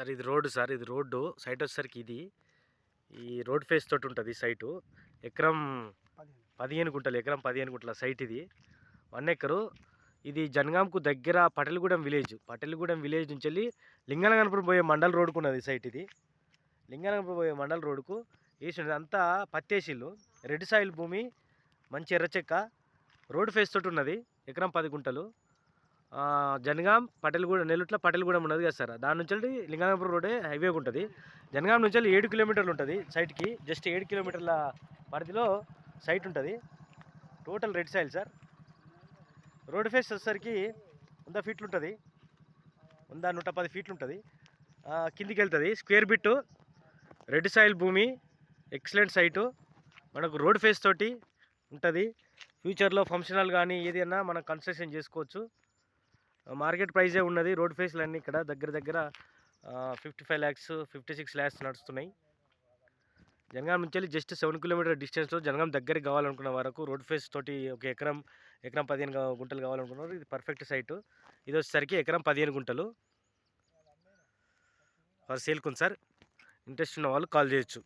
Sir ఇది road sir ఇది road. Site వచ్చేసరికి ఇది. ఈ రోడ్ ఫేస్ తోటి ఉంటుంది సైటు. ఎకరం పదిహేను. గుంటలు ఎకరం పదిహేను గుంటల సైట్ ఇది. One acre. ఇది జనగాంకు దగ్గర పటేలగూడెం విలేజ్. పటేలగూడెం విలేజ్ నుంచి వెళ్ళి లింగనగనపురం పోయే మండల్ రోడ్కు ఉన్నది సైట్ ఇది. లింగనగనపురం పోయే మండల్ రోడ్కు వేసి అంతా పత్తేసిల్లు. రెడ్ సాయిల్ భూమి మంచి ఎర్రచెక్క. రోడ్ ఫేస్ తోటి ఉన్నది. ఎకరం పది గుంటలు. జనగాం పటేలగూడెం నెల్లుట్ల పటేలగూడెం ఉన్నది కదా సార్. దాని నుంచి వెళ్ళి లింగనపురం రోడే హైవే ఉంటుంది. జనగాం నుంచి వెళ్ళి ఏడు కిలోమీటర్లు ఉంటుంది సైట్కి. జస్ట్ ఏడు కిలోమీటర్ల పరిధిలో సైట్ ఉంటుంది. Total red soil sir. Road face వచ్చేసరికి వంద ఫీట్లు ఉంటుంది. వంద నూట పది ఫీట్లు ఉంటుంది. కిందికి వెళ్తుంది స్క్వేర్ బిట్టు రెడ్ సాయిల్ భూమి ఎక్సలెంట్ సైటు. మనకు రోడ్ ఫేస్ తోటి ఉంటుంది. ఫ్యూచర్లో ఫంక్షన్ హాల్ కానీ ఏదైనా మనం కన్స్ట్రక్షన్ చేసుకోవచ్చు. మార్కెట్ ప్రైజే ఉన్నది. రోడ్ ఫేస్లు అన్నీ ఇక్కడ దగ్గర దగ్గర fifty five lakhs fifty six lakhs నడుస్తున్నాయి. జనగాం నుంచి వెళ్ళి జస్ట్ సెవెన్ కిలోమీటర్ డిస్టెన్స్లో జనగాం దగ్గరికి కావాలనుకున్న వరకు రోడ్ ఫేస్ తోటి ఒక ఎకరం ఎకరం పదిహేను గుంటలు కావాలనుకున్నారు. ఇది పర్ఫెక్ట్ సైటు ఇది వచ్చేసరికి ఎకరం పదిహేను గుంటలు. ఫర్ సేల్కుంది సార్ ఇంట్రెస్ట్ ఉన్న వాళ్ళు కాల్ చేయొచ్చు.